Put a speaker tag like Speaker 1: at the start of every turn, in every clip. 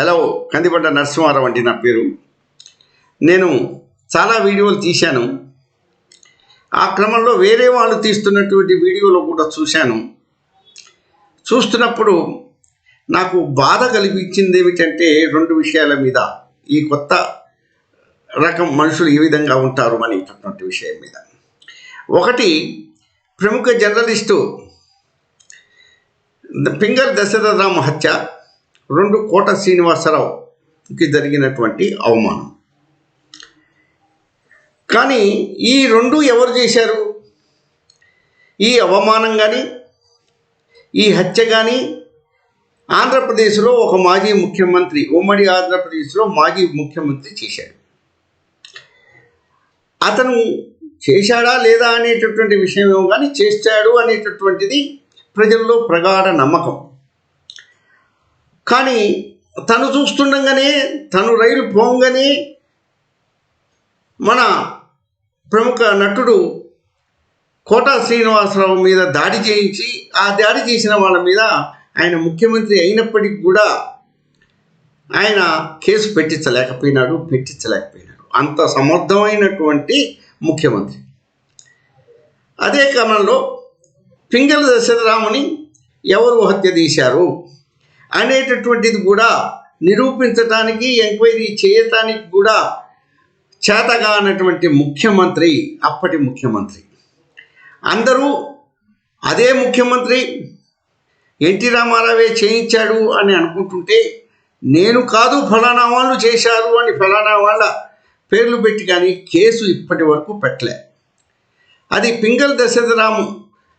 Speaker 1: Hello కందిపడ్డ Narasimha Rao అండి నా పేరు. నేను చాలా వీడియోలు తీశాను. ఆ క్రమంలో వేరే వాళ్ళు తీస్తున్నటువంటి వీడియోలో కూడా చూశాను. చూస్తున్నప్పుడు నాకు బాధ కలిగించింది ఏమిటంటే రెండు విషయాల మీద. ఈ కొత్త రకం మనుషులు ఏ విధంగా ఉంటారు అనేటటువంటి విషయం మీద. ఒకటి ప్రముఖ జర్నలిస్టు ద- పింగర్ దశరథరామ హత్య. రెండు కోట శ్రీనివాసరావుకి జరిగినటువంటి అవమానం. కానీ ఈ రెండు ఎవరు చేశారు? ఈ అవమానం కానీ ఈ హత్య కానీ ఆంధ్రప్రదేశ్లో ఒక మాజీ ముఖ్యమంత్రి ఉమ్మడి ఆంధ్రప్రదేశ్లో మాజీ ముఖ్యమంత్రి చేశాడు. అతను చేశాడా లేదా అనేటటువంటి విషయం ఏమో కానీ చేశాడు అనేటటువంటిది ప్రజల్లో ప్రగాఢ నమ్మకం. కానీ తను చూస్తుండగానే తను రైలు పోగానే మన ప్రముఖ నటుడు కోటా శ్రీనివాసరావు మీద దాడి చేయించి ఆ దాడి చేసిన వాళ్ళ మీద ఆయన ముఖ్యమంత్రి అయినప్పటికీ కూడా ఆయన కేసు పెట్టించలేకపోయినాడు పెట్టించలేకపోయినాడు. అంత సమర్థమైనటువంటి ముఖ్యమంత్రి. అదే క్రమంలో పింగళ దశరథరాముని ఎవరు హత్య తీశారు అనేటటువంటిది కూడా నిరూపించటానికి ఎంక్వైరీ చేయటానికి కూడా చేతగా అన్నటువంటి ముఖ్యమంత్రి అప్పటి ముఖ్యమంత్రి. అందరూ అదే ముఖ్యమంత్రి ఎన్టీ రామారావే చేయించాడు అని అనుకుంటుంటే నేను కాదు ఫలానా వాళ్ళు చేశారు అని ఫలానా వాళ్ళ పేర్లు పెట్టి కానీ కేసు ఇప్పటి వరకు పెట్టలే. అది పింగల్ దశరథరాము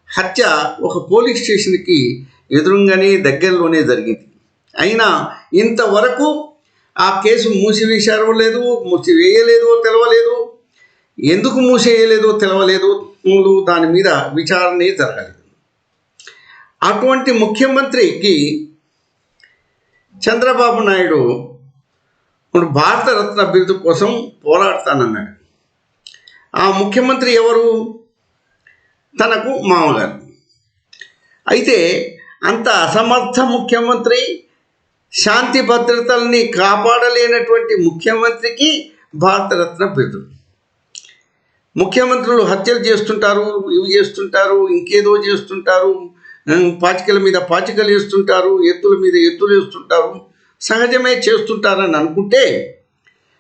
Speaker 1: హత్య ఒక పోలీస్ స్టేషన్కి ఎదురుగానే దగ్గరలోనే జరిగింది. అయినా ఇంతవరకు ఆ కేసు మూసివేశారో లేదు మూసివేయలేదో తెలవలేదు. ఎందుకు మూసేయలేదో తెలవలేదు. ముందు దాని మీద విచారణ జరగలేదు. అటువంటి ముఖ్యమంత్రికి చంద్రబాబు నాయుడు ఇప్పుడు భారతరత్న బిరుదు కోసం పోరాడతానన్నాడు. ఆ ముఖ్యమంత్రి ఎవరు? తనకు మామగారు. అయితే అంత అసమర్థ ముఖ్యమంత్రి శాంతి భద్రతల్ని కాపాడలేనటువంటి ముఖ్యమంత్రికి భారతరత్న బిరుదు ముఖ్యమంత్రులు హత్యలు చేస్తుంటారు ఇవి చేస్తుంటారు ఇంకేదో చేస్తుంటారు పాచికల మీద పాచికలు వేస్తుంటారు ఎత్తుల మీద ఎత్తులు వేస్తుంటారు సహజమే చేస్తుంటారని అనుకుంటే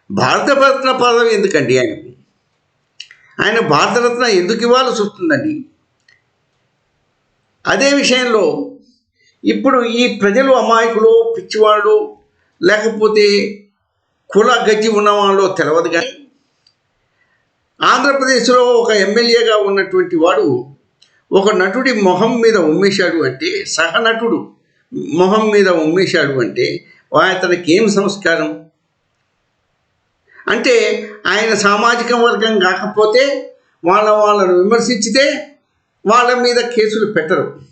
Speaker 1: భారతరత్న పదవి ఎందుకండి ఆయనకు ఆయన భారతరత్న ఎందుకు ఇవ్వాల్సి వస్తుందండి? అదే విషయంలో ఇప్పుడు ఈ ప్రజలు అమాయకులు పిచ్చివాళ్ళు లేకపోతే కుల గతి ఉన్నవాళ్ళు తెలియదు కానీ ఆంధ్రప్రదేశ్లో ఒక ఎమ్మెల్యేగా ఉన్నటువంటి వాడు ఒక నటుడి మొహం మీద ఉమ్మేశాడు అంటే సహనటుడు మొహం మీద ఉమ్మేశాడు అంటే అతనికి ఏం సంస్కారం? అంటే ఆయన సామాజిక వర్గం కాకపోతే వాళ్ళ వాళ్ళను విమర్శించితే వాళ్ళ మీద కేసులు పెట్టరు.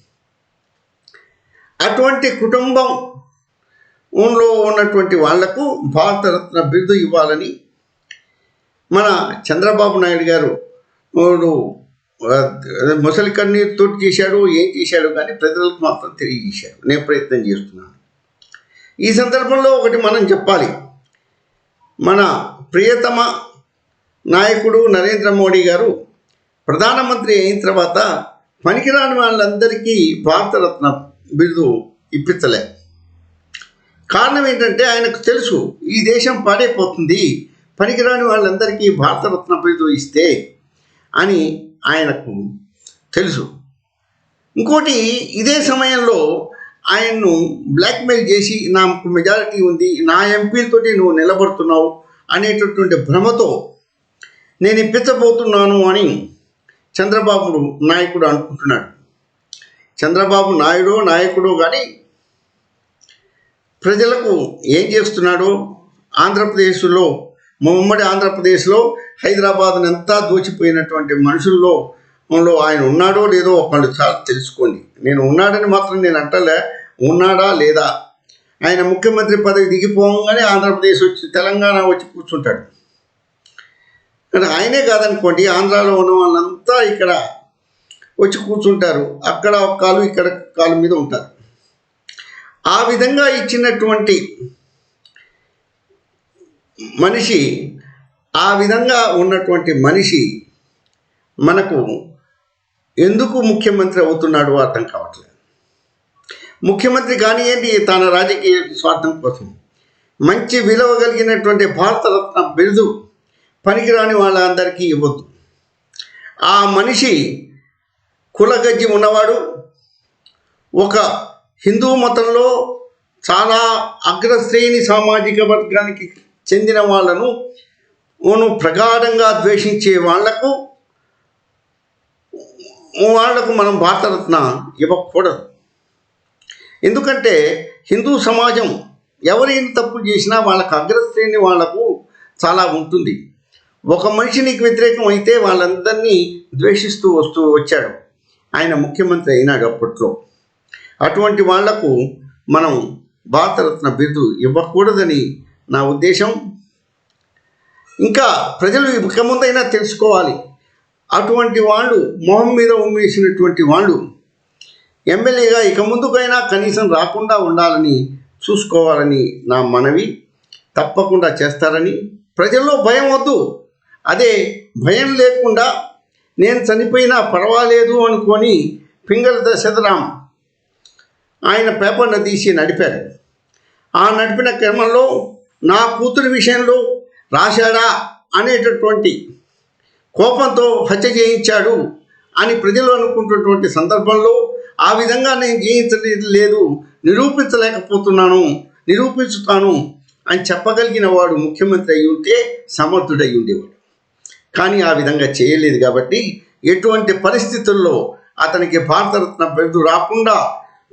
Speaker 1: అటువంటి కుటుంబంలో ఉన్నటువంటి వాళ్ళకు భారతరత్న బిరుదు ఇవ్వాలని మన చంద్రబాబు నాయుడు గారు వాడు, కన్నీరు తోటి చేశాడు ఏం చేశాడు కానీ ప్రజలకు మాత్రం తెలియజేశాడు. నేను ప్రయత్నం చేస్తున్నాను. ఈ సందర్భంలో ఒకటి మనం చెప్పాలి. మన ప్రియతమ నాయకుడు నరేంద్ర మోడీ గారు ప్రధానమంత్రి అయిన తర్వాత పనికిరాని వాళ్ళందరికీ భారతరత్నం బిరుదు ఇప్పించలే. కారణం ఏంటంటే ఆయనకు తెలుసు ఈ దేశం పాడైపోతుంది పనికిరాని వాళ్ళందరికీ భారతరత్న బిరుదు ఇస్తే అని ఆయనకు తెలుసు. ఇంకోటి ఇదే సమయంలో ఆయన్ను బ్లాక్మెయిల్ చేసి నాకు మెజారిటీ ఉంది నా ఎంపీలతోటి నువ్వు నిలబడుతున్నావు అనేటటువంటి భ్రమతో నేను ఇప్పించబోతున్నాను అని చంద్రబాబు నాయకుడు అనుకుంటున్నాడు. చంద్రబాబు నాయుడు నాయకుడు కానీ ప్రజలకు ఏం చేస్తున్నాడో ఆంధ్రప్రదేశ్లో ముమ్మడి ఉమ్మడి ఆంధ్రప్రదేశ్లో హైదరాబాద్ని అంతా దోచిపోయినటువంటి మనుషుల్లో ఆయన ఉన్నాడో లేదో ఒకళ్ళు చాలా తెలుసుకోండి. నేను ఉన్నాడని మాత్రం నేను అంటలే. ఉన్నాడా లేదా? ఆయన ముఖ్యమంత్రి పదవి దిగిపోగానే ఆంధ్రప్రదేశ్ వచ్చి తెలంగాణ వచ్చి కూర్చుంటాడు. అంటే ఆయనే కాదనుకోండి ఆంధ్రాలో ఉన్న వాళ్ళంతా ఇక్కడ వచ్చి కూర్చుంటారు. అక్కడ ఒక కాలు ఇక్కడ కాలు మీద ఉంటారు. ఆ విధంగా ఇచ్చినటువంటి మనిషి ఆ విధంగా ఉన్నటువంటి మనిషి మనకు ఎందుకు ముఖ్యమంత్రి అవుతున్నాడు అర్థం కావట్లేదు. ముఖ్యమంత్రి కానివ్వండి తన రాజకీయ స్వార్థం కోసం. మంచి విలువ కలిగినటువంటి భారతరత్న బిరుదు పనికిరాని వాళ్ళందరికీ ఇవ్వద్దు. ఆ మనిషి కులగజ్జి ఉన్నవాడు. ఒక హిందూ మతంలో చాలా అగ్రశ్రేణి సామాజిక వర్గానికి చెందిన వాళ్ళను ప్రగాఢంగా ద్వేషించే వాళ్ళకు వాళ్ళకు మనం భారతరత్న ఇవ్వకూడదు. ఎందుకంటే హిందూ సమాజం ఎవరైనా తప్పు చేసినా వాళ్ళకు అగ్రశ్రేణి వాళ్ళకు చాలా ఉంటుంది. ఒక మనిషి నీకు వ్యతిరేకం అయితే వాళ్ళందరినీ ద్వేషిస్తూ వస్తూ వచ్చాడు. ఆయన ముఖ్యమంత్రి అయినాడు అప్పట్లో. అటువంటి వాళ్ళకు మనం భారతరత్న బిరుదు ఇవ్వకూడదని నా ఉద్దేశం. ఇంకా ప్రజలు ఇక ముందైనా తెలుసుకోవాలి. అటువంటి వాళ్ళు మొహం మీద ఉమ్మేసినటువంటి వాళ్ళు ఎమ్మెల్యేగా ఇక ముందుకైనా కనీసం రాకుండా ఉండాలని చూసుకోవాలని నా మనవి. తప్పకుండా చేస్తారని ప్రజల్లో భయం వద్దు. అదే భయం లేకుండా నేను చనిపోయినా పర్వాలేదు అనుకొని పింగళ దశరథరామ్ ఆయన పేపర్ను తీసి నడిపారు. ఆ నడిపిన క్రమంలో నా కూతురి విషయంలో రాశాడా అనేటటువంటి కోపంతో హత్య చేయించాడు అని ప్రజలు అనుకుంటున్నటువంటి సందర్భంలో ఆ విధంగా నేను చేయించలేదు లేదు నిరూపించలేకపోతున్నాను నిరూపించుతాను అని చెప్పగలిగిన వాడు ముఖ్యమంత్రి అయి ఉంటే సమర్థుడై ఉండేవాడు. కానీ ఆ విధంగా చేయలేదు కాబట్టి ఎటువంటి పరిస్థితుల్లో అతనికి భారతరత్న బిరుదు రాకుండా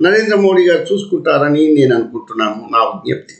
Speaker 1: నరేంద్ర మోడీ గారు చూసుకుంటారని నేను అనుకుంటున్నాను నా విజ్ఞప్తి.